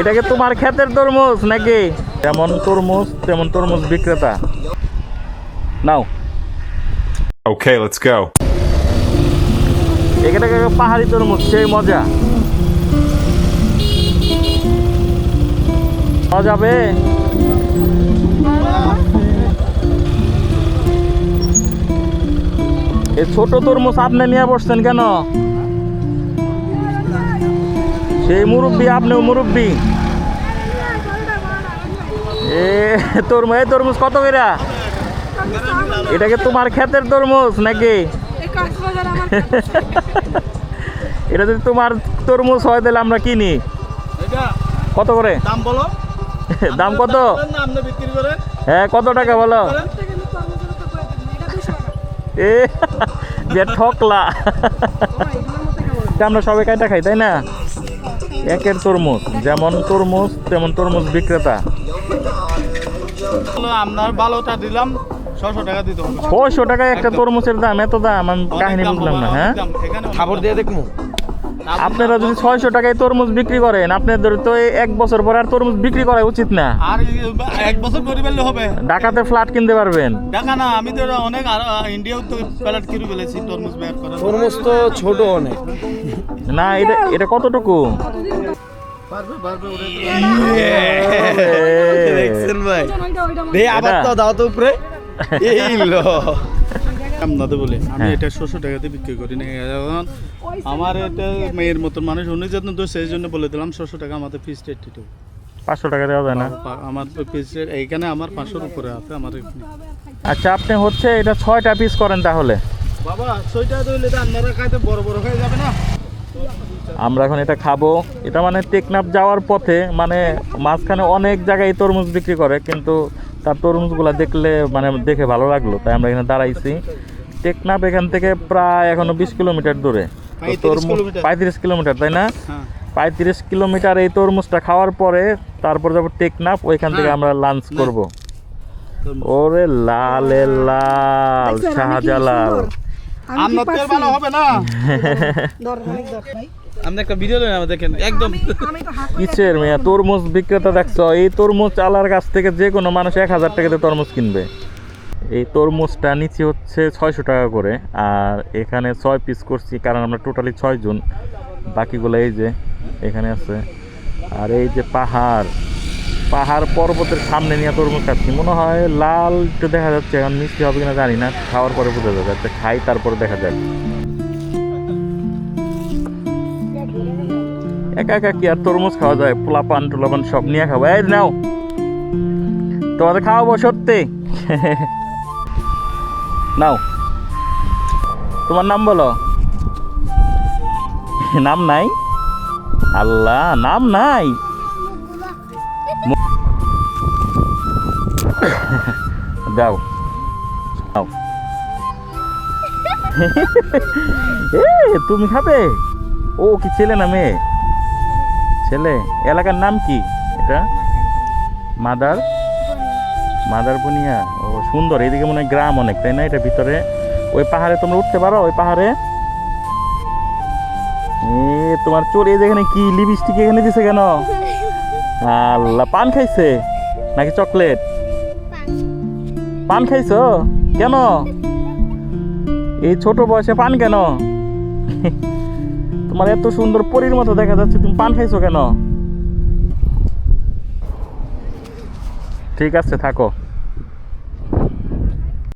এটা কি তোমার ক্ষেতের তরমুজ নাকি? যেমন তরমুজ তেমন তরমুজ বিক্রেতা। নাও। Okay, let's go. এখানে পাহাড়ি তরমুজ? সেই মজা। পাওয়া যাবে এই ছোট তরমুজ আপনি নিয়ে বসছেন কেন? সেই মুরব্বি আপনিও মুরব্বি। এ তোর এই তরমুজ কত করে? এটাকে তোমার ক্ষেতের তরমুজ নাকি? এই কক্সবাজার আমার এটা যদি তোমার তরমুজ হয় তাহলে আমরা কিনি। কত করে? দাম বলো। দাম কত? বলেন না আপনি বিক্রি করেন। হ্যাঁ কত টাকা বলো? এটা কিন্তু তরমুজের তো করে দেবেন এটা 200 টাকা এ যে ঠকলা আমরা সবাই কাইটা খাই তাই না? একের তরমুজ যেমন তরমুজ তেমন তরমুজ বিক্রেতা। আপনার ভালোটা দিলাম ছশো টাকা দিতে হবে। ছয়শো টাকায় একটা তরমুজের দাম এত দাম আমি কাহিনী বুঝলাম না হ্যাঁ। খাবার দিয়ে দেখব আপনারা যদি ছয়শো টাকায় তরমুজ বিক্রি করেন আপনাদের তো এই এক বছর পরে আর তরমুজ বিক্রি করা উচিত না। আর এক বছর করে ফেললে হবে। ঢাকাতে ফ্ল্যাট কিনতে পারবেন। দেখা না আমি তো অনেক ইন্ডিয়াও তো প্যালেট কিনে ফেলেছি তরমুজ বের করার। তরমুজ তো ছোট অনেক। না এটা এটা কতটুকু? দেখছেন ভাই? ওইটা ওইটা দে আবার তো দাও তো উপরে। এই লো। আপনাদের বলে আমি হ্যাঁ। এটা ছশো টাকাতে বিক্রি করি না এখন আমার এটা মেয়ের মতন মানুষ অন্য যত্ন তো সেই জন্য বলে দিলাম ছশো টাকা আমাদের ফিস রেট পাঁচশো টাকা দেওয়া যায় না? আমার ফিস রেট এইখানে আমার পাঁচশোর উপরে আছে আমার এখানে। আচ্ছা আপনি হচ্ছে এটা ছয়টা পিস করেন তাহলে। বাবা ছয়টা ধরলে তো আপনারা খাইতে বড় বড় হয়ে যাবে না? আমরা এখন এটা খাব। এটা মানে টেকনাফ যাওয়ার পথে মানে মাঝখানে অনেক জায়গায় তরমুজ বিক্রি করে কিন্তু তার তরমুজগুলো দেখলে মানে দেখে ভালো লাগল তাই আমরা এখানে দাঁড়াইছি। টেকনাফ এখান থেকে প্রায় এখনও বিশ কিলোমিটার দূরে। তরমুজ পঁয়ত্রিশ কিলোমিটার তাই না? হ্যাঁ। পঁয়ত্রিশ কিলোমিটার এই তরমুজটা খাওয়ার পরে তারপর যাব টেকনাফ ওইখান থেকে হ্যাঁ। আমরা লাঞ্চ না। করব। ওরে লালে লাল শাহজালাল। সুন্দর? আমি কি আপনার তেল ভালো হবে না। দর অনেক দর ভাই আপনি একটা ভিডিও দেন দেখেন একদম। কিসের মেয়া? তরমুজ বিক্রেতা দেখছ? এই তরমুজ আলার কাছ থেকে যে কোনো মানুষ এক হাজার টাকাতে তরমুজ কিনবে। এই তরমুজটা নিচে হচ্ছে ছয়শো টাকা করে আর এখানে ছয় পিস করছি কারণ আমরা টোটালি ছয় জন বাকিগুলো এই যে এখানে আছে। আর এই যে পাহাড় পাহাড় পর্বতের সামনে নিয়ে তরমুজ খাচ্ছি। মনে হয় লাল একটু দেখা যাচ্ছে, এখন মিষ্টি হবে কিনা জানি না। খাওয়ার পরে বোঝা যাবে একটা খাই, তারপরে দেখা যাক। একা একা কি আর তরমুজ খাওয়া যায়? পোলাপান টোলাপান সব নিয়ে খাব। এই নাও, তোমাদের খাওয়াবো সত্যি? নাও। তোমার নাম বলো? নাম নাই? আল্লাহ, নাম নাই? দাও দাও তুমি খাবে? ও কি ছেলে না মেয়ে? ছেলে? এলাকার নাম কি? এটা? মাদার? মাদার বুনিয়া। ও, সুন্দর। এদিকে মনে হয় গ্রাম অনেক, তাই না? এটা ভিতরে। ওই পাহাড়ে তোমরা উঠতে পারো, ওই পাহাড়ে। এ, তোমার চোর এই যেখানে কি লিপস্টিক এখানে দিছে কেন? আল্লাহ পান খাইছে? নাকি চকলেট? পান খাইছো? কেন? এই ছোট বয়সে পান কেন? তোমার এত সুন্দর পরীর মতো দেখা যাচ্ছে, তুমি পান খাইছো কেন? ঠিক আছে, থাকো।